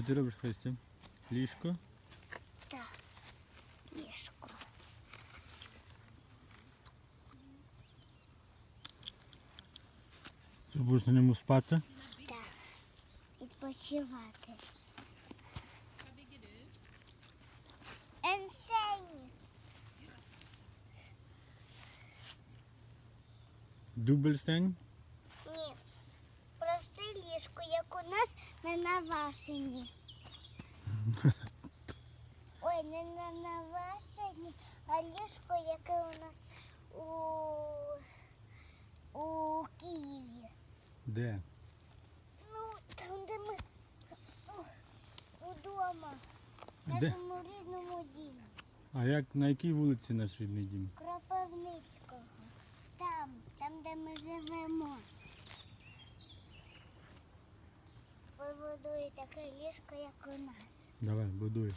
Що ти робиш, Христя? Ліжко? Так. Ліжко. Ти будеш на ньому спати? Так. Відпочивати. Енсень. Дубльсень? Ні. Просте ліжко, як нас на Навашині. Ой, не на Навашині, а ліжко, яке у нас у, у Києві. Де? Ну, там, де ми ну, удома, в Де? нашому рідному дімі. А як на якій вулиці наш рідний дім? Кропивницького. Там, там, де ми живемо. Побудує таке ліжко, як у нас. Давай, будуй.